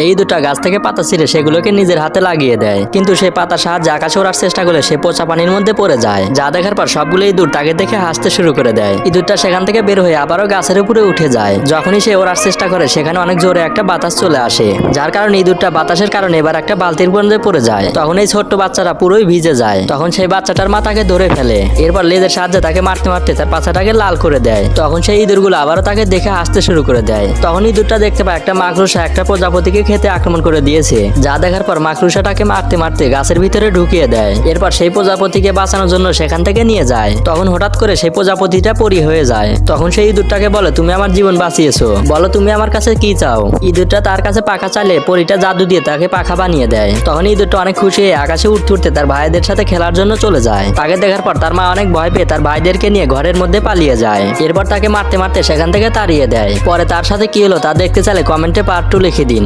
এই দুটা গাছ থেকে পাতা ছিঁড়ে সেগুলোকে নিজের হাতে লাগিয়ে দেয়। কিন্তু সে পাতার সাহায্যে আকাশে ওড়ার চেষ্টা করলে সে পচা পানির মধ্যে পড়ে যায়। যা দেখার পর সবগুলো ইঁদুর তাকে দেখে হাসতে শুরু করে দেয়। ইঁদুরটা সেখান থেকে বের হয়ে আবারও গাছের উপরে উঠে যায়। যখনই সে ওড়ার চেষ্টা করে, সেখানে অনেক জোরে একটা বাতাস চলে আসে। যার কারণে ইঁদুরটা বাতাসের কারণে এবার একটা বালতির মধ্যে পড়ে যায়। তখন এই ছোট্ট বাচ্চাটা পুরোই ভিজে যায়। তখন সেই বাচ্চাটার মাথাকে ধরে ফেলে। এরপর লেজের সাহায্যে তাকে মারতে মারতে তার পাছাটাকে লাল করে দেয়। তখন সেই ইঁদুরগুলো আবারও তাকে দেখে হাসতে শুরু করে দেয়। তখন ইঁদুরটা দেখতে পায় একটা মাকড়সা, একটা প্রজাপতিকে খেতে আক্রমণ করে দিয়েছে, যা দেখার পর মাকড়সাটাকে মারতে মারতে গাছের ভিতরে ঢুকিয়ে দেয়। এরপর সেই প্রজাপতিকে বাঁচানোর জন্য সেখান থেকে নিয়ে যায়। তখন হঠাৎ করে সেই প্রজাপতিটা পরি হয়ে যায়। তখন সেই ইঁদুরটাকে বলে, তুমি আমার জীবন বাঁচিয়েছো। বলো, তুমি আমার কাছে কি চাও? ইঁদুরটা তার কাছে পাখা চালে পরিটা জাদু দিয়ে তাকে পাখা বানিয়ে দেয়। তখন ইঁদুরটা অনেক খুশি হয়ে আকাশে উঠতে উঠতে তার ভাইদের সাথে খেলার জন্য চলে যায়। তাকে দেখার পর তার মা অনেক ভয় পেয়ে তার ভাইদেরকে নিয়ে ঘরের মধ্যে পালিয়ে যায়। এরপর তাকে মারতে মারতে সেখান থেকে তাড়িয়ে দেয়। পরে তার সাথে কি হলো তা দেখতে চাইলে কমেন্টে পার্ট টু লিখে দিন।